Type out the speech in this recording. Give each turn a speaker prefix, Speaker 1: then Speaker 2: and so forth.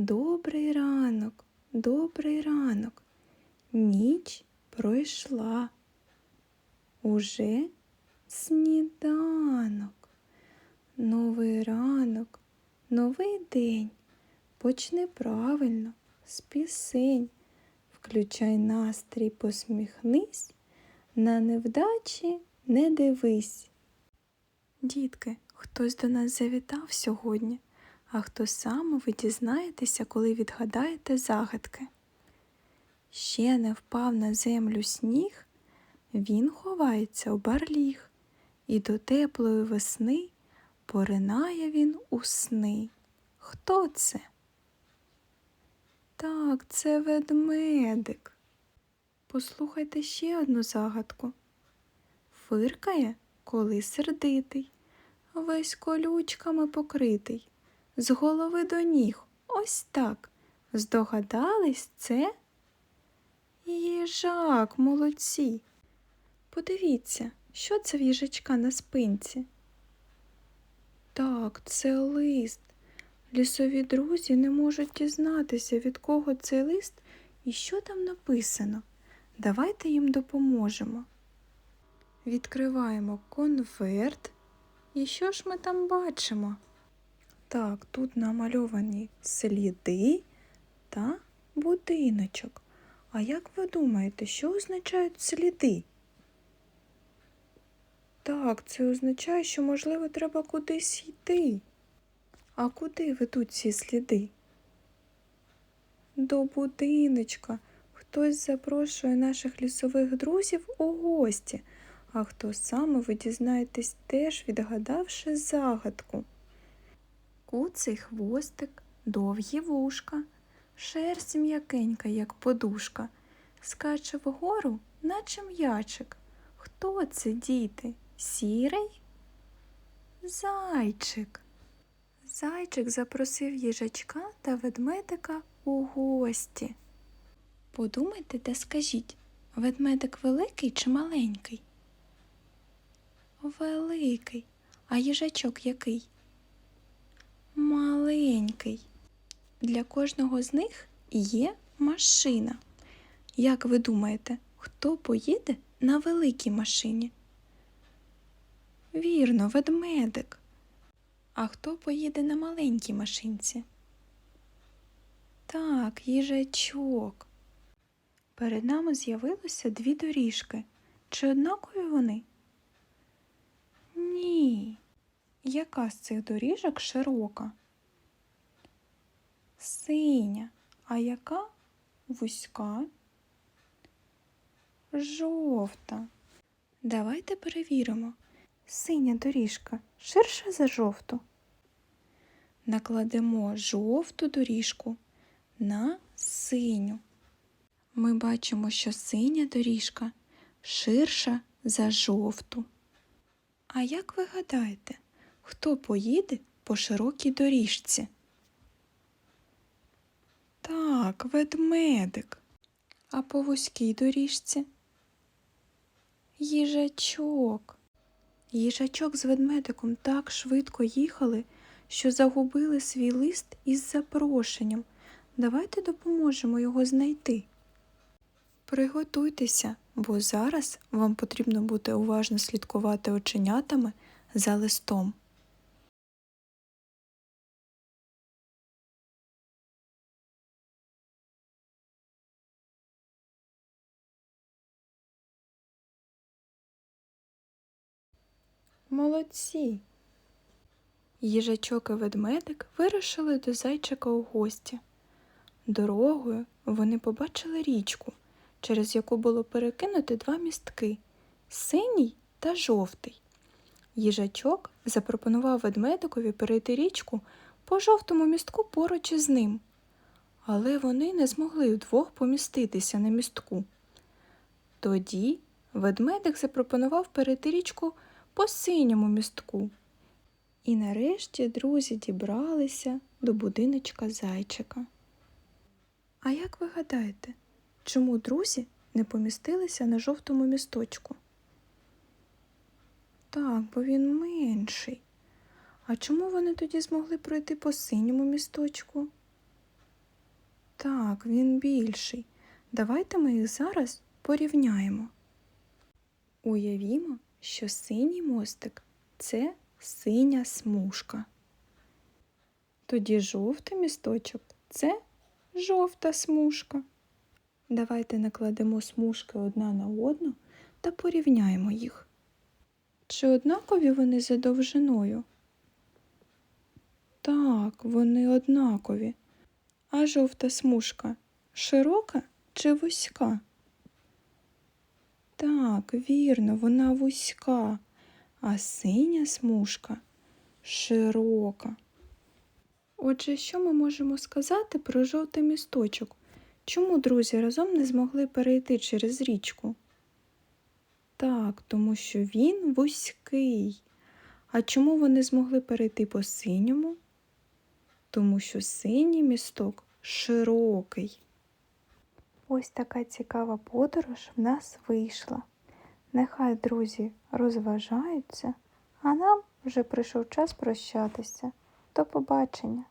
Speaker 1: Добрий ранок, добрий ранок. Ніч пройшла. Уже сніданок. Новий ранок, новий день. Почни правильно, з пісень. Включай настрій, посміхнись, на невдачі не дивись. Дітки, хтось до нас завітав сьогодні, а хто саме ви дізнаєтеся, коли відгадаєте загадки. Ще не впав на землю сніг, він ховається у барліг, і до теплої весни поринає він у сни. Хто це? Так, це ведмедик. Послухайте ще одну загадку. Фиркає, коли сердитий, весь колючками покритий, з голови до ніг, ось так. Здогадались це? Їжак, молодці. Подивіться, що це в їжачка на спинці? Так, це лист. Лісові друзі не можуть дізнатися, від кого цей лист і що там написано. Давайте їм допоможемо. Відкриваємо конверт. І що ж ми там бачимо? Так, тут намальовані сліди та будиночок. А як ви думаєте, що означають сліди? Так, це означає, що, можливо, треба кудись йти. А куди ведуть ці сліди? До будиночка. Хтось запрошує наших лісових друзів у гості, а хто саме ви дізнаєтесь теж, відгадавши загадку. Куций хвостик, довгі вушка, шерсть м'якенька, як подушка, скаче вгору, наче м'ячик. Хто це, діти? Сірий? Зайчик. Зайчик запросив їжачка та ведмедика у гості. Подумайте та скажіть, ведмедик великий чи маленький? Великий. А їжачок який? Маленький. Для кожного з них є машина. Як ви думаєте, хто поїде на великій машині? Вірно, ведмедик. А хто поїде на маленькій машинці? Так, їжачок. Перед нами з'явилося дві доріжки. Чи однакові вони? Ні. Яка з цих доріжок широка? Синя. А яка вузька? Жовта. Давайте перевіримо. Синя доріжка ширша за жовту. Накладемо жовту доріжку на синю. Ми бачимо, що синя доріжка ширша за жовту. А як ви гадаєте, хто поїде по широкій доріжці? Так, ведмедик. А по вузькій доріжці? Їжачок. Їжачок з ведмедиком так швидко їхали, що загубили свій лист із запрошенням. Давайте допоможемо його знайти. Приготуйтеся, бо зараз вам потрібно буде уважно слідкувати оченятами за листом. Молодці. Їжачок і ведмедик вирушили до зайчика у гості. Дорогою вони побачили річку, через яку було перекинути два містки синій та жовтий. Їжачок запропонував ведмедикові перейти річку по жовтому містку поруч із ним, але вони не змогли вдвох поміститися на містку. Тоді ведмедик запропонував перейти річку по синьому містку. І нарешті друзі дібралися до будиночка зайчика. А як ви гадаєте, чому друзі не помістилися на жовтому місточку? Так, бо він менший. А чому вони тоді змогли пройти по синьому місточку? Так, він більший. Давайте ми їх зараз порівняємо. Уявімо, що синій мостик це синя смужка. Тоді жовтий місточок це жовта смужка. Давайте накладемо смужки одна на одну та порівняємо їх. Чи однакові вони за довжиною? Так, вони однакові. А жовта смужка широка чи вузька? Так, вірно, вона вузька, а синя смужка широка. Отже, що ми можемо сказати про жовтий місточок? Чому друзі разом не змогли перейти через річку? Так, тому що він вузький. А чому вони змогли перейти по синьому? Тому що синій місток широкий. Ось така цікава подорож в нас вийшла. Нехай друзі розважаються, а нам вже прийшов час прощатися. До побачення!